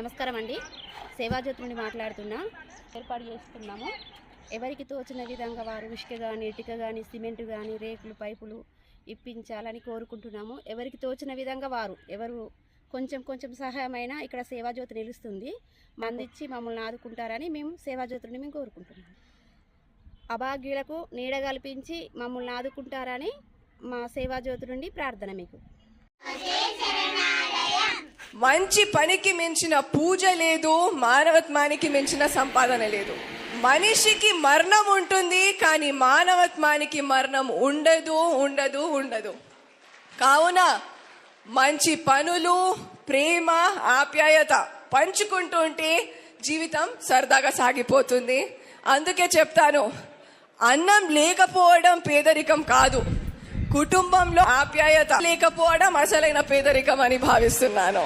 నమస్కారం అండి సేవాజ్యోతి నుండి మాట్లాడుతున్నా. ఏర్పాటు చేస్తున్నాము. ఎవరికి తోచిన విధంగా వారు ఇసుక కానీ ఇటుక కానీ సిమెంట్ కానీ రేకులు పైపులు ఇప్పించాలని కోరుకుంటున్నాము. ఎవరికి తోచిన విధంగా వారు ఎవరు కొంచెం కొంచెం సహాయమైన ఇక్కడ సేవాజ్యోతి నిలుస్తుంది. మందిచ్చి మమ్మల్ని ఆదుకుంటారని మేము సేవాజ్యోతిని మేము కోరుకుంటున్నాము. అభాగ్యులకు నీడ కల్పించి మమ్మల్ని ఆదుకుంటారని మా సేవాజ్యోతి నుండి ప్రార్థన మీకు. మంచి పనికి మించిన పూజ లేదు మానవత్వానికి మించిన సంపాదన లేదు. మనిషికి మరణం ఉంటుంది కానీ మానవత్వానికి మరణం ఉండదు ఉండదు ఉండదు. కావున మంచి పనులు ప్రేమ ఆప్యాయత పంచుకుంటూ ఉంటే జీవితం సరదాగా సాగిపోతుంది. అందుకే చెప్తాను అన్నం లేకపోవడం పేదరికం కాదు. కుటుంబంలో ఆప్యాయత లేకపోవడం అసలైన పేదరికం అని భావిస్తున్నాను.